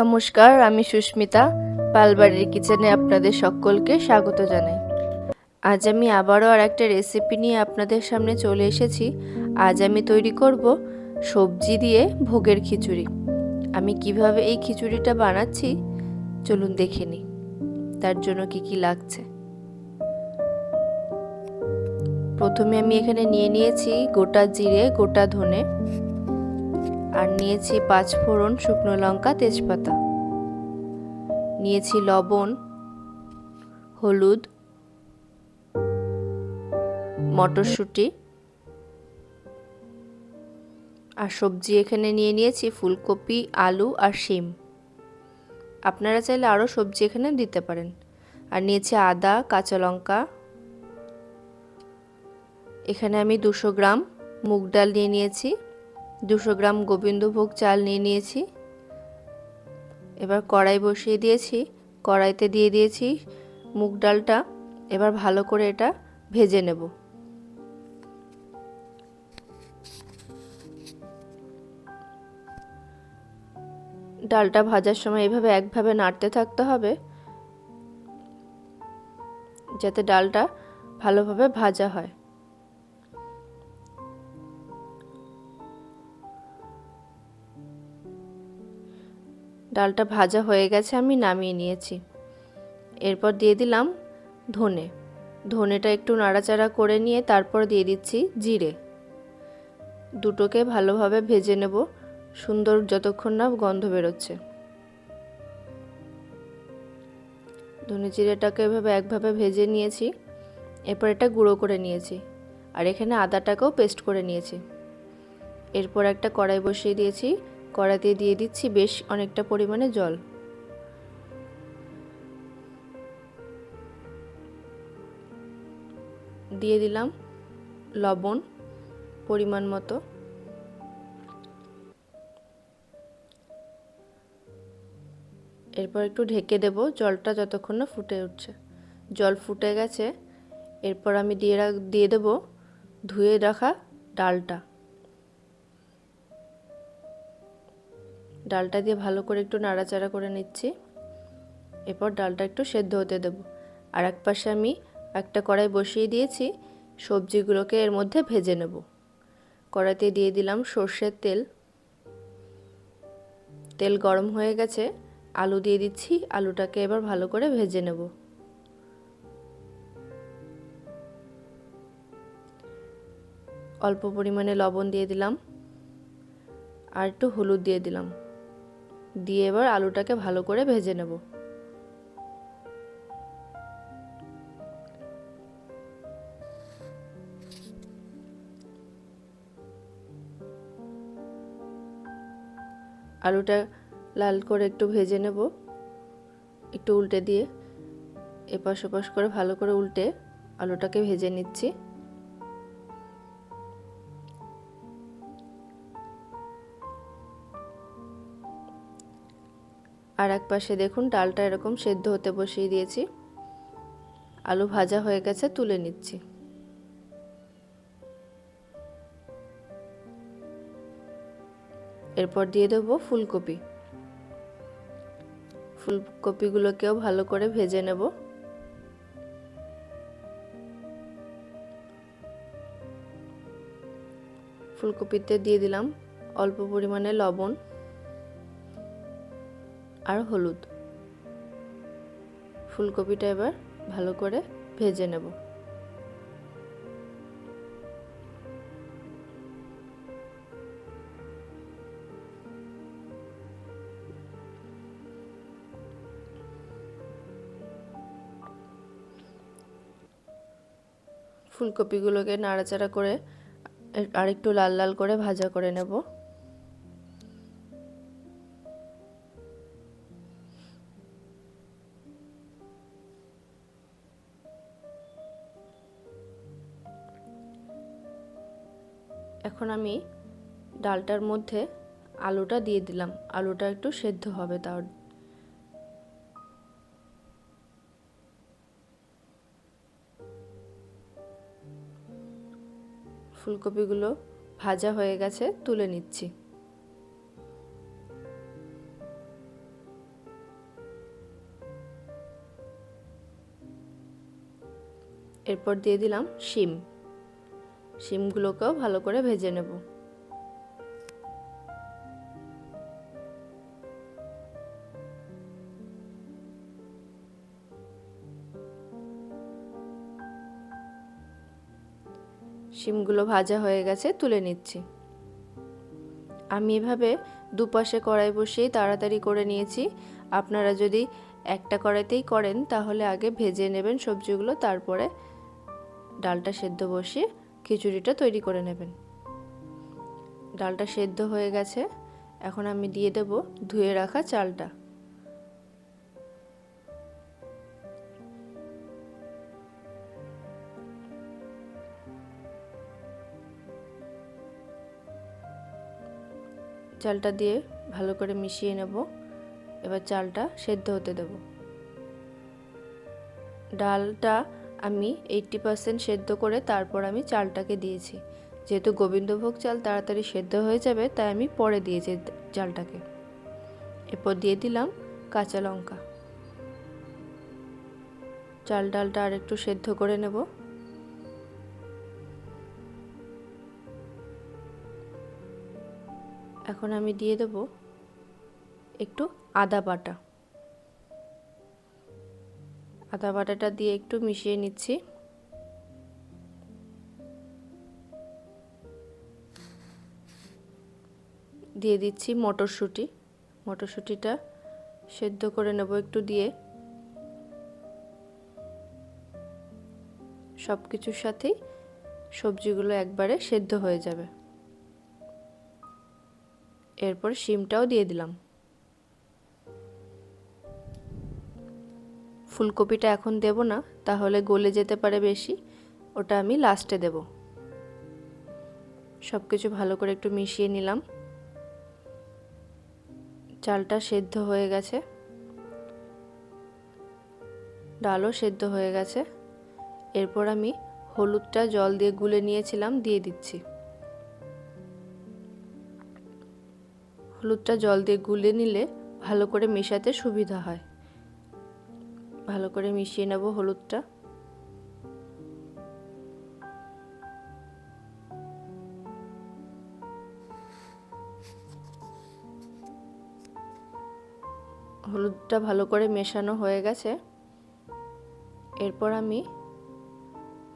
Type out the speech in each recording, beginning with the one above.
নমস্কার, আমি সুস্মিতা, পালবাড়ির কিচেনে আপনাদের সকলকে স্বাগত জানাই। আজ আমি আবারও আর একটা রেসিপি নিয়ে আপনাদের সামনে চলে এসেছি। আজ আমি তৈরি করব সবজি দিয়ে ভোগের খিচুড়ি। আমি কীভাবে এই খিচুড়িটা বানাচ্ছি, চলুন দেখে নিই। তার জন্য কি কি লাগছে? প্রথমে আমি এখানে নিয়ে নিয়েছি গোটা জিরে, গোটা ধনে। আর নিয়েছি পাঁচ ফোড়ন শুকনো লঙ্কা, তেজপাতা। নিয়েছি লবণ, হলুদ, মটরশুঁটি আর সবজি এখানে নিয়ে নিয়েছি ফুলকপি, আলু আর শিম। আপনারা চাইলে আরও সবজি এখানে দিতে পারেন। আর নিয়েছি আদা, কাঁচা লঙ্কা। এখানে আমি দুশো গ্রাম মুগ ডাল নিয়ে নিয়েছি। দুশো গ্রাম গোবিন্দভোগ চাল নিয়ে নিয়েছি। এবার কড়াই বসিয়ে দিয়েছি। কড়াইতে দিয়ে দিয়েছি মুগ ডালটা। এবার ভালো করে এটা ভেজে নেব। ডালটা ভাজার সময় এভাবে একভাবে নাড়তে থাকতে হবে। যাতে ডালটা ভালোভাবে ভাজা হয়। ডালটা ভাজা হয়ে গেছে, আমি নামিয়ে নিয়েছি। এরপর দিয়ে দিলাম ধনে। ধনেটা একটু নাড়াচাড়া করে নিয়ে তারপর দিয়ে দিচ্ছি জিরে। দুটোকে ভালোভাবে ভেজে নেব, সুন্দর যতক্ষণ না গন্ধ বেরোচ্ছে। ধনে জিরেটাকে এভাবে একভাবে ভেজে নিয়েছি, এরপর এটা গুঁড়ো করে নিয়েছি, আর এখানে আদাটাকেও পেস্ট করে নিয়েছি। এরপর একটা কড়াই বসিয়ে দিয়েছি কড়াতে দিয়ে দিচ্ছি বেশ অনেকটা পরিমাণে জল। দিয়ে দিলাম লবণ পরিমাণ মতো। এরপর একটু ঢেকে দেব, জলটা যতক্ষণ না ফুটে উঠছে। জল ফুটে গেছে, এরপর আমি দিয়ে দিয়ে দেবো ধুয়ে রাখা ডালটা। ডালটা দিয়ে ভালো করে একটু নাড়াচাড়া করে নিচ্ছি। এরপর ডালটা একটু সেদ্ধ হতে দেব। আর এক পাশে আমি একটা কড়াই বসিয়ে দিয়েছি, সবজিগুলোকে এর মধ্যে ভেজে নেব। কড়াইতে দিয়ে দিলাম সর্ষের তেল। তেল গরম হয়ে গেছে, আলু দিয়ে দিচ্ছি, আলুটাকে এবার ভালো করে ভেজে নেব। অল্প পরিমাণে লবণ দিয়ে দিলাম। আর একটু হলুদ দিয়ে দিলাম। দিয়ে এবার আলুটাকে ভালো করে ভেজে নেব। আলুটা লাল করে একটু ভেজে নেব। একটু উল্টে দিয়ে এপাশ ওপাশ করে ভালো করে উল্টে আলুটাকে ভেজে নিচ্ছি। আর এক পাশে দেখুন ডালটা এরকম সেদ্ধ হতে বসিয়ে দিয়েছি। আলু ভাজা হয়ে গেছে, তুলে নিচ্ছি। এরপর দিয়ে দেবো ফুলকপি। ফুলকপিগুলোকেও ভালো করে ভেজে নেব। ফুলকপিতে দিয়ে দিলাম অল্প পরিমাণে লবণ। আর হলুদ। ফুলকপিটা এবার ভালো করে ভেজে নেব। ফুলকপিগুলোকে নাড়াচাড়া করে আরেকটু লাল লাল করে ভাজা করে নেব। এখন আমি ডালটার মধ্যে আলুটা দিয়ে দিলাম। আলুটা একটু সেদ্ধ হবে তার ফুলকপিগুলো ভাজা হয়ে গেছে, তুলে নিচ্ছি। এরপর দিয়ে দিলাম শিম। শিমগুলোকেও ভালো করে ভেজে নেব। শিমগুলো ভাজা হয়ে গেছে, তুলে নিচ্ছি। আমি এভাবে দুপাশে কড়াই বসিয়েই তাড়াতাড়ি করে নিয়েছি। আপনারা যদি একটা কড়াইতেই করেন, তাহলে আগে ভেজে নেবেন সবজিগুলো, তারপরে ডালটা সেদ্ধ বসিয়ে খিচুড়িটা তৈরি করে নেবেন। ডালটা সেদ্ধ হয়ে গেছে। এখন আমি দিয়ে দেব ধুয়ে রাখা চালটা। চালটা দিয়ে ভালো করে মিশিয়ে নেব। এবার চালটা সেদ্ধ হতে দেব। ডালটা আমি এইটটি পার্সেন্ট সেদ্ধ করে তারপর আমি চালটাকে দিয়েছি। যেহেতু গোবিন্দভোগ চাল তাড়াতাড়ি সেদ্ধ হয়ে যাবে, তাই আমি পরে দিয়েছি চালটাকে। এরপর দিয়ে দিলাম কাঁচা লঙ্কা। চাল ডালটা আর একটু সেদ্ধ করে নেব। এখন আমি দিয়ে দেব একটু আদা বাটা। আদা বাটাটা দিয়ে একটু মিশিয়ে নিচ্ছি। দিয়ে দিচ্ছি মটরশুঁটি। মটরশুঁটিটা সেদ্ধ করে নেব একটু দিয়ে। সব কিছুর সাথেই সবজিগুলো একবারে সেদ্ধ হয়ে যাবে। এরপর শিমটাও দিয়ে দিলাম। ফুলকপিটা এখন দেব না, তাহলে গলে যেতে পারে বেশি। ওটা আমি লাস্টে দেব। সব কিছু ভালো করে একটু মিশিয়ে নিলাম। চালটা সেদ্ধ হয়ে গেছে। ডালও সেদ্ধ হয়ে গেছে। এরপর আমি হলুদটা জল দিয়ে গুলে নিয়েছিলাম, দিয়ে দিচ্ছি। হলুদটা জল দিয়ে গুলে নিলে ভালো করে মেশাতে সুবিধা হয়। ভালো করে মিশিয়ে নেব হলুদটা। হলুদটা ভালো করে মেশানো হয়ে গেছে। এরপর আমি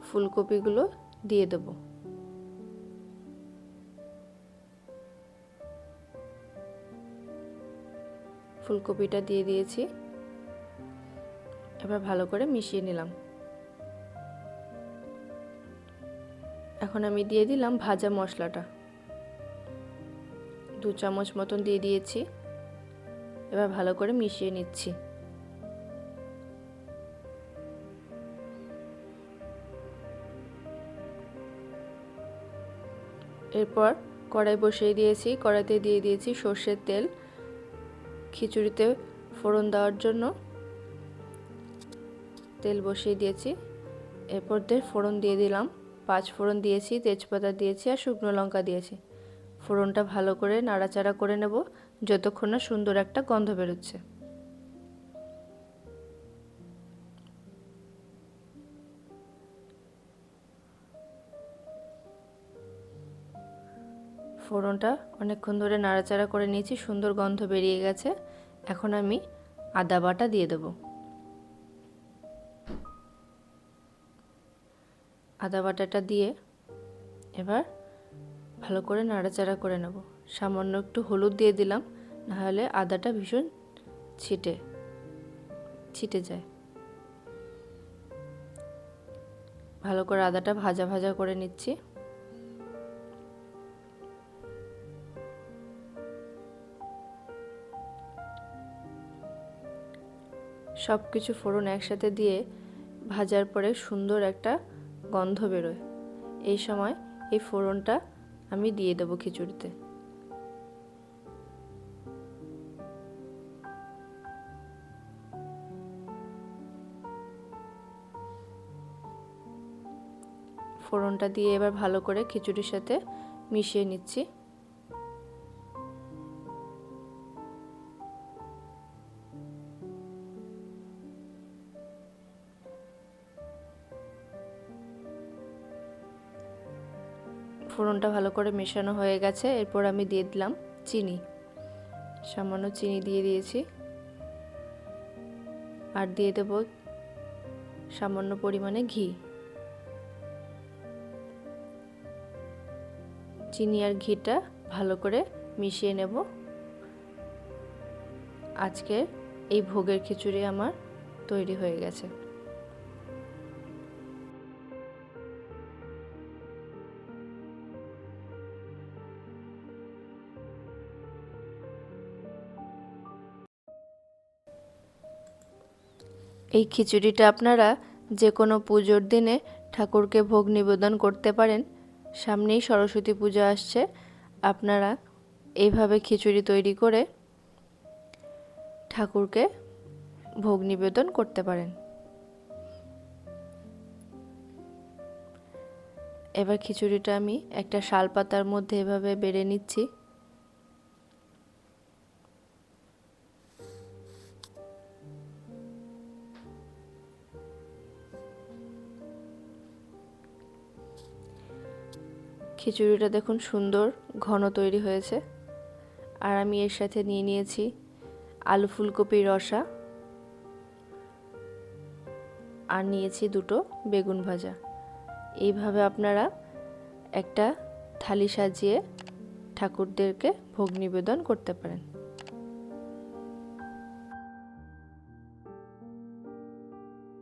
ফুলকপিগুলো দিয়ে দেব। ফুলকপিটা দিয়ে দিয়েছি। এবার ভালো করে মিশিয়ে নিলাম। এখন আমি দিয়ে দিলাম ভাজা মশলাটা। দু চামচ মতন দিয়ে দিয়েছি। এবার ভালো করে মিশিয়ে নিচ্ছি। এরপর কড়াই বসিয়ে দিয়েছি, কড়াইতে দিয়ে দিয়েছি সর্ষের তেল। খিচুড়িতে ফোড়ন দেওয়ার জন্য তেল বসিয়ে দিয়েছি। এরপর দিয়ে ফোড়ন দিয়ে দিলাম। পাঁচ ফোড়ন দিয়েছি, তেজপাতা দিয়েছি আর শুকনো লঙ্কা দিয়েছি। ফোড়নটা ভালো করে নাড়াচাড়া করে নেব, যতক্ষণ না সুন্দর একটা গন্ধ বেরোচ্ছে। ফোড়নটা অনেকক্ষণ ধরে নাড়াচাড়া করে নিয়েছি, সুন্দর গন্ধ বেরিয়ে গেছে। এখন আমি আদা বাটা দিয়ে দেব। আদা বাটাটা দিয়ে এবার ভালো করে নাড়াচাড়া করে নেব। সামান্য একটু হলুদ দিয়ে দিলাম, নাহলে আদাটা ভীষণ ছিটে ছিটে যায়। ভালো করে আদাটা ভাজা ভাজা করে নিচ্ছি। সব কিছু ফোড়ন একসাথে দিয়ে ভাজার পরে সুন্দর একটা গন্ধ বেরোয়। এই সময় এই ফোড়নটা আমি দিয়ে দেবো খিচুড়িতে। ফোড়নটা দিয়ে এবার ভালো করে খিচুড়ির সাথে মিশিয়ে নিচ্ছি। পাঁচফোড়নটা ভালো করে মেশানো হয়ে গেছে। এরপর আমি দিয়ে দিলাম চিনি। সামান্য চিনি দিয়ে দিয়েছি। আর দিয়ে দেব সামান্য পরিমাণে ঘি। চিনি আর ঘিটা ভালো করে মিশিয়ে নেব। আজকে এই ভোগের খিচুড়ি আমার তৈরি হয়ে গেছে। এই খিচুড়িটা আপনারা যে কোনো পুজোর দিনে ঠাকুরকে ভোগ নিবেদন করতে পারেন, সামনেই সরস্বতী পূজা আসছে, আপনারা এইভাবে খিচুড়ি তৈরি করে ঠাকুরকে ভোগ নিবেদন করতে পারেন। এবার খিচুড়িটা আমি একটা শাল পাতার মধ্যে এভাবে বেড়ে নিচ্ছি। খিচুড়িটা দেখুন সুন্দর, ঘন তৈরি হয়েছে। আর আমি এর সাথে নিয়ে নিয়েছি আলু ফুলকপির রসা। আর নিয়েছি দুটো বেগুন ভাজা। এইভাবে আপনারা একটা থালি সাজিয়ে ঠাকুরদেরকে ভোগ নিবেদন করতে পারেন।